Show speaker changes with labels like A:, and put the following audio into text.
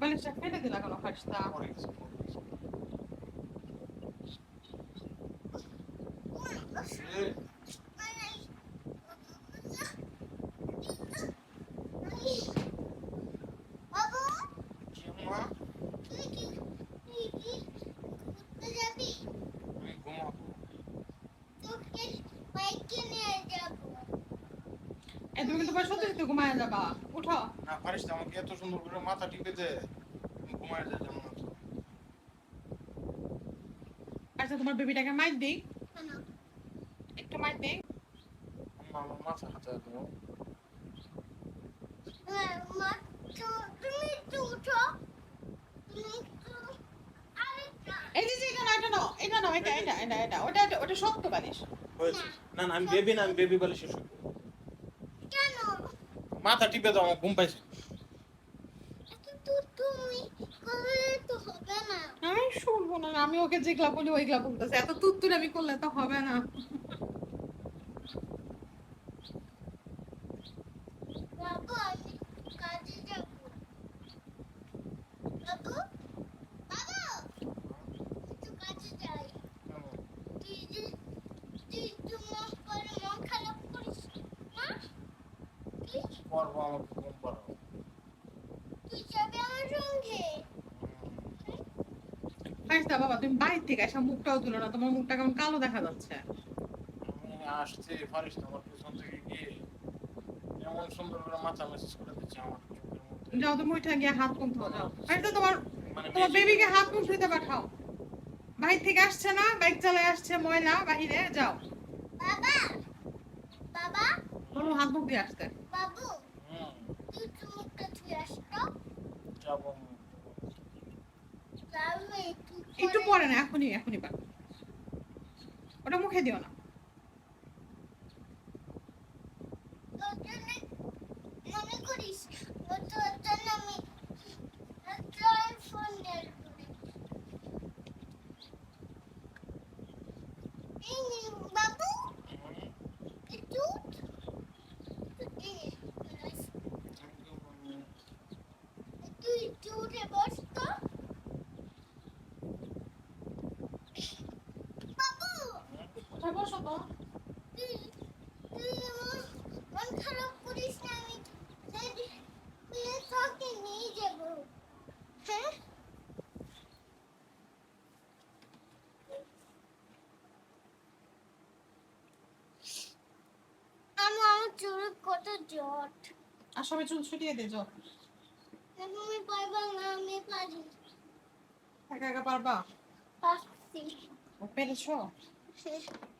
A: বালিশটা ফেলে দিলা কেন ফার্স্টটা
B: পরে গেছে, পরে গেছে। এ,
C: বাবু
B: কি মা?
C: তুই কি তুই কি ঘুরতে যাবি
B: আমি ঘুমাবো।
C: তোকে বাইকে নিয়ে যাব
A: এই তুমি সত্যি সত্যি ঘুমায় যাবা। উঠো।
B: না পারিস না, আমাকে এত সুন্দর করে মাথা টিপে দে ঘুমায়
A: আচ্ছা তোমার বেবিটাকে মাইর দিই। একটু মাইর দিই।
B: আমার মাথা হাতে দাও।
C: হ্যাঁ, তো উঠো।
A: এই যে এটা নাও এটা নাও এটা নাও এটা এটা এটা এটা ওটা এটা- ওটা শক্ত বালিশ
B: না। না আমি বেবি না আমি বেবি বলে শিশু
C: কেন
B: মাথা টিপে দাও আমার ঘুম পাইছে।
A: আমি ওকে যেগুলা বলি ওইগুলা বলতেছে। এত তুত্তুর আমি করলে তো হবে না।
C: বাবু আমি কাজে যাব বাবু বাবু একটু কাজে যাই তুই যে তুই তোমার পরে মন খারাপ করিস না প্লিজ
B: পরবো আমাকে ঘুম পাড়াও
C: তুই যাবি আমার সঙ্গে
A: ফাইসদা বাবা তুমি বাইরে থেকে এসে মুখটাও তুলো না তোমার মুখটা কেমন কালো দেখা যাচ্ছে।
B: আমি আসতে পারিস না আমার পিছন থেকে গিয়ে এমন সুন্দর করে মাথা মেসেজ করে দিচ্ছে আমার চোখের মধ্যে।
A: যাও তুমি গিয়ে হাত মুখ ধোয়া যাও। ফাইসদা তোমার
B: মানে
A: তোমার বেবিকে হাত মুখ ধুইতে পাঠাও। বাইরে থেকে আসছে না বাইক চালায় আসছে ময়লা বাহিরে যাও।
C: বাবা বাবা
A: বলো হাত মুখ দিয়ে আসতে
C: বাবু
B: হুম,
C: তুই তো মুখটা ধুয়ে আসতো
B: যাব।
C: একটু
A: পরে। না এখনই এখনই পারো ওটা মুখে দিও না।
C: তোর জন্য মনে করিস ও তোর জন্য আমি একটা ফোন বের করি এই নে, বাবু
B: হুম,
C: একটু উঠ। এই নে,
B: আমি-
C: তুই একটু উঠে বস তো বাবু আমার মন খারাপ করিস না আমি তোকে নিয়ে যাব হ্যাঁ আমার চুলে কত জট।
A: আর সবাই চুল ছুটিয়ে দে যাও
C: আমি পারব না আমি পারি।
A: একা একা পারবা?
C: পারছি।
A: পেরেছ?